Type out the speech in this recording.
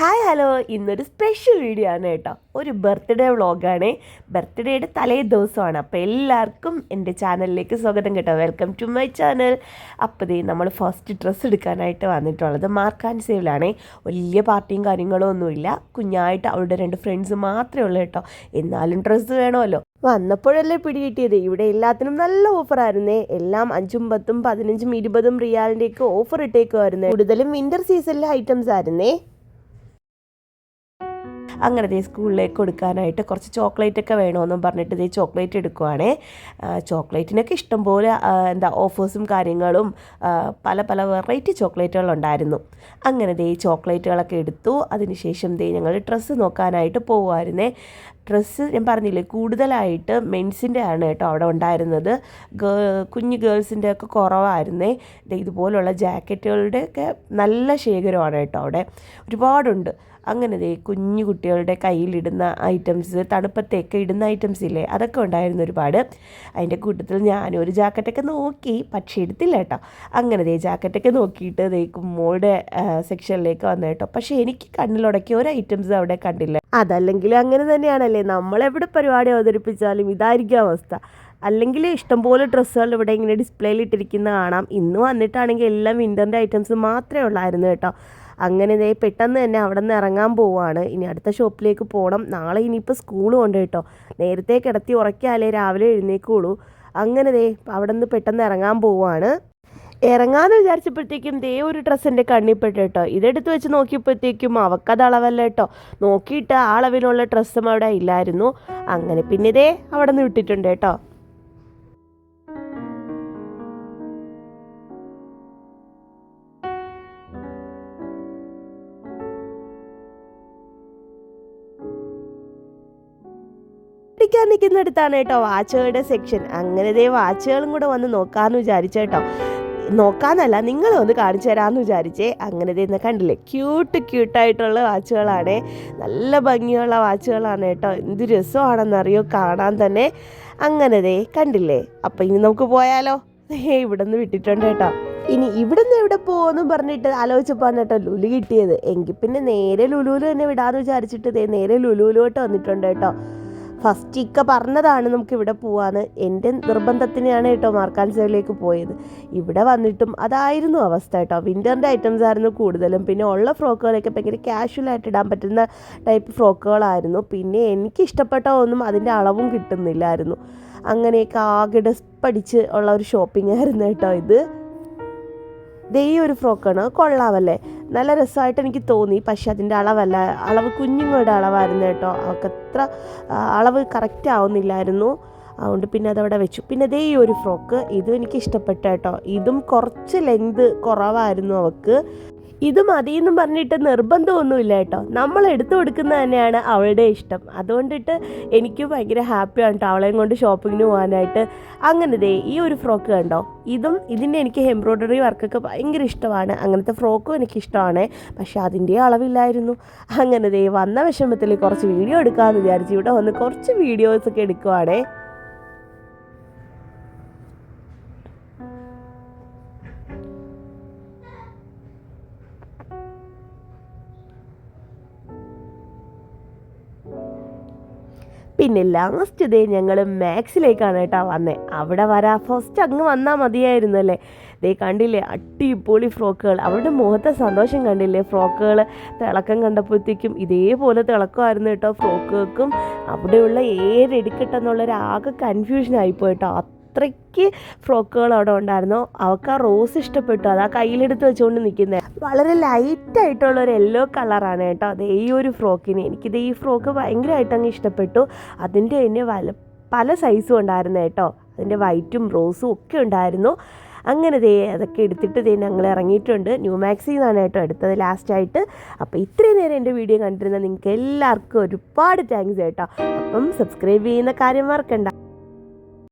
Hi hello ഇന്നൊരു special video ആണ് കേട്ടോ. ഒരു ബർത്ത്ഡേ വ്ളോഗാണ് ബർത്ത്ഡേയുടെ തലേ ദിവസമാണ്. അപ്പോൾ എല്ലാവർക്കും എന്റെ ചാനലിലേക്ക് സ്വാഗതം കേട്ടോ. വെൽക്കം ടു മൈ ചാനൽ അപ്പോൾ ദേ നമ്മൾ ഫസ്റ്റ് ഡ്രസ്സ് എടുക്കാനായിട്ട് വന്നിട്ടുള്ളത് മാർക്ക് ആൻഡ് സേവിലാണ് വലിയ പാർട്ടിയും കാര്യങ്ങളും ഒന്നുമില്ല. കുഞ്ഞായിട്ട് അവളുടെ രണ്ട് ഫ്രണ്ട്സ് മാത്രമേ ഉള്ളൂ കേട്ടോ. എന്നാലും ഡ്രസ്സ് വേണമല്ലോ. വന്നപ്പോഴല്ലേ പിടി കിട്ടിയത് ഇവിടെ എല്ലാത്തിനും നല്ല ഓഫറായിരുന്നേ എല്ലാം അഞ്ചും പത്തും പതിനഞ്ചും ഇരുപതും റിയാലിന്റെയൊക്കെ ഓഫർ ഇട്ടേക്കുമായിരുന്നേ കൂടുതലും വിന്റർ സീസണിലെ ഐറ്റംസ് ആയിരുന്നേ. അങ്ങനെ ദേ സ്കൂളിലേക്ക് കൊടുക്കാനായിട്ട് കുറച്ച് ചോക്ലേറ്റ് ഒക്കെ വേണമെന്നും പറഞ്ഞിട്ട് ദേ ചോക്ലേറ്റ് എടുക്കുവാണേ. ചോക്ലേറ്റിനൊക്കെ ഇഷ്ടംപോലെ എന്താ ഓഫേഴ്സും കാര്യങ്ങളും പല പല വെറൈറ്റി ചോക്ലേറ്റുകളുണ്ടായിരുന്നു അങ്ങനെ ദേ ചോക്ലേറ്റുകളൊക്കെ എടുത്തു. അതിനുശേഷം ദേ ഞങ്ങൾ ഡ്രസ്സ് നോക്കാനായിട്ട് പോകുമായിരുന്നേ ഡ്രസ്സ് ഞാൻ പറഞ്ഞില്ലേ കൂടുതലായിട്ട് മെൻസിന്റെ ആണ് കേട്ടോ അവിടെ ഉണ്ടായിരുന്നത്. കുഞ്ഞു ഗേൾസിന്റെ ഒക്കെ കുറവായിരുന്നേ. ഇതുപോലുള്ള ജാക്കറ്റുകളുടെ ഒക്കെ നല്ല ശേഖരമാണ് കേട്ടോ അവിടെ. ഒരുപാടുണ്ട്. അങ്ങനെ ദേ കുഞ്ഞു കുട്ടികളുടെ കയ്യിലിടുന്ന ഐറ്റംസ് തണുപ്പത്തേക്ക് ഇടുന്ന ഐറ്റംസ് ഇല്ലേ? അതൊക്കെ ഉണ്ടായിരുന്നു ഒരുപാട്. അതിന്റെ കൂട്ടത്തിൽ ഞാനൊരു ജാക്കറ്റൊക്കെ നോക്കി പക്ഷേ എടുത്തില്ല കേട്ടോ. അങ്ങനെ ദേ ജാക്കറ്റൊക്കെ നോക്കിയിട്ട് ദേ മോളുടെ സെക്ഷനിലേക്ക് വന്നു കേട്ടോ. പക്ഷേ എനിക്ക് കണ്ണിലുടക്കിയ ഒരു ഐറ്റംസ് അവിടെ കണ്ടില്ല. അതല്ലെങ്കിൽ അങ്ങനെ തന്നെയാണല്ലേ? നമ്മളെവിടെ പരിപാടി അവതരിപ്പിച്ചാലും ഇതായിരിക്കും അവസ്ഥ. അല്ലെങ്കിൽ ഇഷ്ടംപോലെ ഡ്രസ്സുകൾ ഇവിടെ ഇങ്ങനെ ഡിസ്പ്ലേയിൽ ഇട്ടിരിക്കുന്ന കാണാം. ഇന്ന് വന്നിട്ടാണെങ്കിൽ എല്ലാം വിന്ററിന്റെ ഐറ്റംസ് മാത്രമേ ഉള്ളായിരുന്നു കേട്ടോ. അങ്ങനെ ദേ പെട്ടെന്ന് തന്നെ അവിടെ നിന്ന് ഇറങ്ങാൻ പോവാണ്. ഇനി അടുത്ത ഷോപ്പിലേക്ക് പോകണം നാളെ ഇനിയിപ്പോൾ സ്കൂളും ഉണ്ട് കേട്ടോ. നേരത്തെ കിടത്തി ഉറക്കിയാലേ രാവിലെ എഴുന്നേക്കുള്ളൂ. അങ്ങനെ ദേ അവിടെ നിന്ന് പെട്ടെന്ന് ഇറങ്ങാൻ പോവാണ്. ഇറങ്ങാന്ന് വിചാരിച്ചപ്പോഴത്തേക്കും ദേ ഒരു ഡ്രസ്സ് എന്റെ കണ്ണിൽപ്പെട്ടു കേട്ടോ. ഇതെടുത്ത് വെച്ച് നോക്കിയപ്പോഴത്തേക്കും അവക്കത് അളവല്ല കേട്ടോ. നോക്കിയിട്ട് ആ അളവിനുള്ള ഡ്രസ്സും അവിടെ ഇല്ലായിരുന്നു. അങ്ങനെ പിന്നെ ദേ അവിടെ നിന്ന് വിട്ടിട്ടുണ്ട് കേട്ടോ. പഠിക്കാൻ നിൽക്കുന്നിടത്താണ് കേട്ടോ വാച്ചുകളുടെ സെക്ഷൻ അങ്ങനെ ദേ വാച്ചുകളും കൂടെ വന്ന് നോക്കാമെന്ന് വിചാരിച്ചു കേട്ടോ. നോക്കാന്നല്ല നിങ്ങളെ ഒന്ന് കാണിച്ചു തരാമെന്ന് വിചാരിച്ചേ. അങ്ങനെ ഇന്ന് കണ്ടില്ലേ ക്യൂട്ട് ക്യൂട്ടായിട്ടുള്ള വാച്ചുകളാണ്. നല്ല ഭംഗിയുള്ള വാച്ചുകളാണ് കേട്ടോ. എന്ത് രസമാണെന്നറിയോ കാണാൻ തന്നെ. അങ്ങനെ ദേ കണ്ടില്ലേ അപ്പം ഇനി നമുക്ക് പോയാലോ? ഏ ഇവിടെ നിന്ന് വിട്ടിട്ടുണ്ട് കേട്ടോ. ഇനി ഇവിടുന്ന് എവിടെ പോകുമെന്നും പറഞ്ഞിട്ട് ആലോചിച്ചപ്പോൾ കേട്ടോ ലുലു കിട്ടിയത്. എങ്കിൽ പിന്നെ നേരെ ലുലുവിൽ തന്നെ വിടാമെന്ന് വിചാരിച്ചിട്ട് നേരെ ലുലുവിലോട്ട് വന്നിട്ടുണ്ട് കേട്ടോ. ഫസ്റ്റ് ഇക്ക പറഞ്ഞതാണ് നമുക്ക് ഇവിടെ പോവാന്ന്. എന്റെ നിർബന്ധത്തിനാണ് കേട്ടോ മാർക്കാൻസയിലേക്ക് പോയത്. ഇവിടെ വന്നിട്ടും അതായിരുന്നു അവസ്ഥ കേട്ടോ. വിന്ററിന്റെ ഐറ്റംസ് ആയിരുന്നു കൂടുതലും. പിന്നെ ഉള്ള ഫ്രോക്കുകളൊക്കെ ഭയങ്കര കാഷ്വലായിട്ട് ഇടാൻ പറ്റുന്ന ടൈപ്പ് ഫ്രോക്കുകളായിരുന്നു. പിന്നെ എനിക്ക് ഇഷ്ടപ്പെട്ട ഒന്നും അതിന്റെ അളവും കിട്ടുന്നില്ലായിരുന്നു. അങ്ങനെയൊക്കെ ആകെ ഡെസ്പടിച്ച് ഉള്ള ഒരു ഷോപ്പിംഗ് ആയിരുന്നു കേട്ടോ ഇത്. ദേ ഒരു ഫ്രോക്കാണ്. കൊള്ളാമല്ലേ നല്ല രസമായിട്ട് എനിക്ക് തോന്നി. പക്ഷെ അതിന്റെ അളവല്ല. അളവ് കുഞ്ഞുങ്ങളുടെ അളവായിരുന്നു കേട്ടോ. അവർക്ക് അത്ര അളവ് കറക്റ്റ് ആവുന്നില്ലായിരുന്നു. അതുകൊണ്ട് പിന്നെ അതവിടെ വെച്ചു. പിന്നെ അതേ ഒരു ഫ്രോക്ക്. ഇതും എനിക്ക് ഇഷ്ടപ്പെട്ട കേട്ടോ. ഇതും കുറച്ച് ലെങ്ത് കുറവായിരുന്നു അവൾക്ക് ഇത് മതിയെന്നും പറഞ്ഞിട്ട് നിർബന്ധമൊന്നുമില്ല കേട്ടോ. നമ്മൾ എടുത്തു കൊടുക്കുന്നത് തന്നെയാണ് അവളുടെ ഇഷ്ടം. അതുകൊണ്ടിട്ട് എനിക്ക് ഭയങ്കര ഹാപ്പിയാണ് കേട്ടോ അവളെയും കൊണ്ട് ഷോപ്പിങ്ങിന് പോകാനായിട്ട്. അങ്ങനെ ദേ ഈ ഒരു ഫ്രോക്ക് കണ്ടോ? ഇതും ഇതിന്റെ എനിക്ക് എംബ്രോയ്ഡറി വർക്കൊക്കെ ഭയങ്കര ഇഷ്ടമാണ്. അങ്ങനത്തെ ഫ്രോക്കും എനിക്ക് ഇഷ്ടമാണ്. പക്ഷേ അതിന്റെ അളവില്ലായിരുന്നു. അങ്ങനെ ദേ വന്ന വിഷമത്തിൽ കുറച്ച് വീഡിയോ എടുക്കാമെന്ന് വിചാരിച്ചു ഇവിടെ വന്ന് കുറച്ച് വീഡിയോസൊക്കെ എടുക്കുവാണേ. പിന്നെ ലാസ്റ്റ് ഡേ ഞങ്ങൾ മാക്സിലേക്കാണ് കേട്ടോ വന്നേ. അവിടെ വരാ. ഫസ്റ്റ് അങ്ങ് വന്നാൽ മതിയായിരുന്നല്ലേ? ദേ കണ്ടില്ലേ? അടിപൊളി ഫ്രോക്കുകൾ. അവരുടെ മുഖത്തെ സന്തോഷം കണ്ടില്ലേ? ഫ്രോക്കുകൾ തിളക്കം കണ്ടപ്പോഴത്തേക്കും ഇതേപോലെ തിളക്കമായിരുന്നു കേട്ടോ ഫ്രോക്കുകൾക്കും. അവിടെയുള്ള ഏതെടുക്കട്ടെന്നുള്ളൊരാകെ കൺഫ്യൂഷൻ ആയിപ്പോയി കേട്ടോ അത്രയ്ക്ക് ഫ്രോക്കുകൾ അവിടെ ഉണ്ടായിരുന്നു. അവൾക്ക് ആ റോസ് ഇഷ്ടപ്പെട്ടു. അത് ആ കയ്യിലെടുത്ത് വെച്ചുകൊണ്ട് നിൽക്കുന്നത് വളരെ ലൈറ്റ് ആയിട്ടുള്ള ഒരു യെല്ലോ കളറാണ് കേട്ടോ. അത് ഈ ഒരു ഫ്രോക്കിന്. എനിക്കിത് ഈ ഫ്രോക്ക് ഭയങ്കരമായിട്ട് അങ്ങ് ഇഷ്ടപ്പെട്ടു. അതിന്റെ തന്നെ വല പല സൈസും ഉണ്ടായിരുന്നു കേട്ടോ. അതിന്റെ വൈറ്റും റോസും ഒക്കെ ഉണ്ടായിരുന്നു. അങ്ങനെ ദേ അതൊക്കെ എടുത്തിട്ട് ദേ ഞങ്ങൾ ഇറങ്ങിയിട്ടുണ്ട്. ന്യൂ മാക്സിൽ നിന്നാണ് കേട്ടോ എടുത്തത് ലാസ്റ്റായിട്ട് അപ്പോൾ ഇത്രയും നേരം എന്റെ വീഡിയോ കണ്ടിരുന്ന നിങ്ങൾക്ക് എല്ലാവർക്കും ഒരുപാട് താങ്ക്സ് കേട്ടോ. അപ്പം സബ്സ്ക്രൈബ് ചെയ്യുന്ന കാര്യം മറക്കണ്ട.